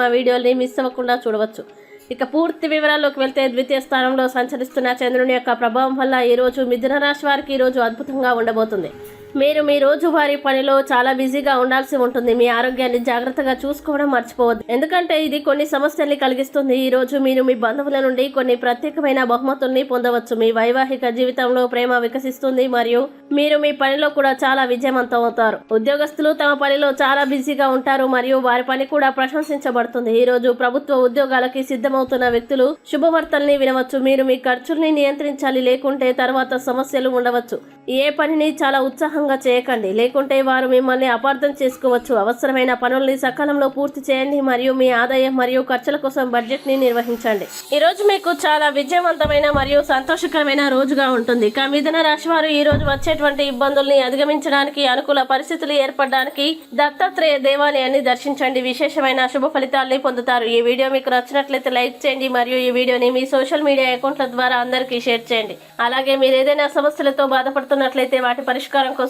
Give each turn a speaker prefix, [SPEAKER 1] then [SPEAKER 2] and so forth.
[SPEAKER 1] మా వీడియోని మిస్ అవ్వకుండా చూడవచ్చు. ఇక పూర్తి వివరాల్లోకి వెళ్తే ద్వితీయ స్థానంలో సంచరిస్తున్న చంద్రుని యొక్క ప్రభావం వల్ల ఈ రోజు మిథున రాశి వారికి ఈ రోజు అద్భుతంగా ఉండబోతుంది. మీరు మీ రోజువారీ పనిలో చాలా బిజీగా ఉండాల్సి ఉంటుంది. మీ ఆరోగ్యాన్ని జాగ్రత్తగా చూసుకోవడం మర్చిపోవద్దు. ఎందుకంటే ఇది కొన్ని సమస్యల్ని కలిగిస్తుంది. ఈ రోజు మీరు మీ బంధువుల నుండి కొన్ని ప్రత్యేకమైన బహుమతుల్ని పొందవచ్చు. మీ వైవాహిక జీవితంలో ప్రేమ వికసిస్తుంది మరియు మీరు మీ పనిలో కూడా చాలా విజయవంతం అవుతారు. ఉద్యోగస్తులు తమ పనిలో చాలా బిజీగా ఉంటారు మరియు వారి పని కూడా ప్రశంసించబడుతుంది. ఈ రోజు ప్రభుత్వ ఉద్యోగాలకి సిద్ధమవుతున్న వ్యక్తులు శుభవార్తల్ని వినవచ్చు. మీరు మీ ఖర్చుల్ని నియంత్రించాలి. లేకుంటే తర్వాత సమస్యలు ఉండవచ్చు. ఏ పనిని చాలా ఉత్సాహం ఉత్సాహంగా చేయకండి. లేకుంటే వారు మిమ్మల్ని అపార్థం చేసుకోవచ్చు. అవసరమైన పనుల్ని సకాలంలో పూర్తి చేయండి మరియు మీ ఆదాయం మరియు ఖర్చుల కోసం బడ్జెట్ని నిర్వహించండి. ఈరోజు మీకు చాలా విజయవంతమైన మరియు సంతోషకరమైన రోజుగా ఉంటుంది. ఇక మిథున రాశి వారు ఈ రోజు వచ్చేటువంటి ఇబ్బందుల్ని అధిగమించడానికి అనుకూల పరిస్థితులు ఏర్పడడానికి దత్తాత్రేయ దేవాలయాన్ని దర్శించండి. విశేషమైన శుభ ఫలితాల్ని పొందుతారు. ఈ వీడియో మీకు నచ్చినట్లయితే లైక్ చేయండి మరియు ఈ వీడియోని మీ సోషల్ మీడియా అకౌంట్ల ద్వారా అందరికీ షేర్ చేయండి. అలాగే మీరు ఏదైనా సమస్యలతో బాధపడుతున్నట్లయితే వాటి పరిష్కారం కోసం